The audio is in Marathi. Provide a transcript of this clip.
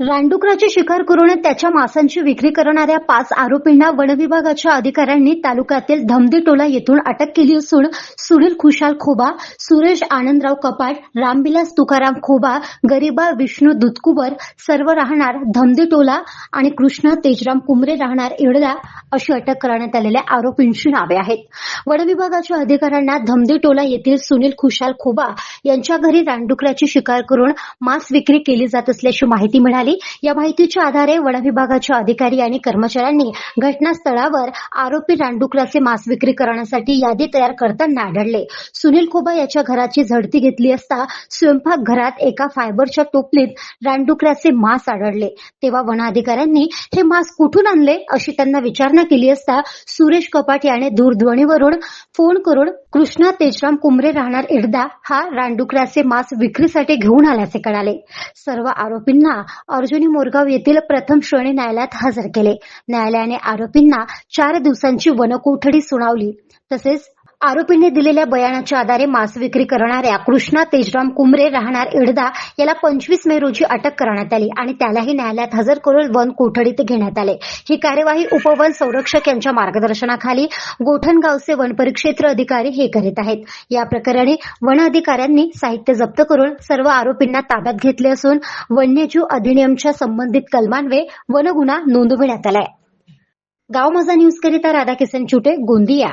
रानडुकराची शिकार करून त्याच्या मांसांची विक्री करणाऱ्या पाच आरोपींना वनविभागाच्या अधिकाऱ्यांनी तालुक्यातील धमदीटोला येथून अटक केली असून सुनील खुशाल खोबा सुरेश आनंदराव कपाट रामविलास तुकाराम खोबा गरिबा विष्णू दुधकुबर सर्व राहणार धमदीटोला आणि कृष्णा तेजराम कुमरे राहणार इडला अशी अटक करण्यात आलेल्या आरोपींची नावे आहेत. वनविभागाच्या अधिकाऱ्यांना धमदेटोला येथील सुनील खुशाल खोबा यांच्या घरी रानडुकराची शिकार करून मांस विक्री केली जात असल्याची माहिती मिळाली. या माहितीच्या आधारे वनविभागाच्या अधिकारी आणि कर्मचाऱ्यांनी घटनास्थळावर आरोपी रानडुकराचे मांस विक्री करण्यासाठी यादी तयार करताना आढळले. सुनील खोबा याच्या घराची झडती घेतली असता स्वयंपाकघरात एका फायबरच्या टोपलीत रानडुकराचे मांस आढळले. तेव्हा वन अधिकाऱ्यांनी हे मांस कुठून आणले? अशी त्यांना विचार विचारणा केली असता सुरेश कपाट याने दूरध्वनीवरून फोन करून कृष्णा तेजराम कुंभरे राहणार एडदा हा रानडुकराचे मांस विक्रीसाठी घेऊन आल्याचे कळाले. सर्व आरोपींना अर्जुनी मोरगाव येथील प्रथम श्रेणी न्यायालयात हजर केले. न्यायालयाने आरोपींना चार दिवसांची वनकोठडी सुनावली. तसेच आरोपींनी दिलेल्या बयानाच्या आधारे मांस विक्री करणाऱ्या कृष्णा तेजराम कुमरे राहणार इडदा याला पंचवीस मे रोजी अटक करण्यात आली आणि त्यालाही न्यायालयात हजर करून वन कोठडीत घेण्यात आले. ही कार्यवाही उपवन संरक्षक यांच्या मार्गदर्शनाखाली गोठणगावचे वन परिक्षेत्र अधिकारी हे करीत आहेत. या प्रकरणी वन अधिकाऱ्यांनी साहित्य जप्त करून सर्व आरोपींना ताब्यात घेतले असून वन्यजीव अधिनियमच्या संबंधित कलमान्वये वनगुन्हा नोंदविण्यात आलाय. गाव माझा न्यूज करिता राधाकिसन चुटे गोंदिया.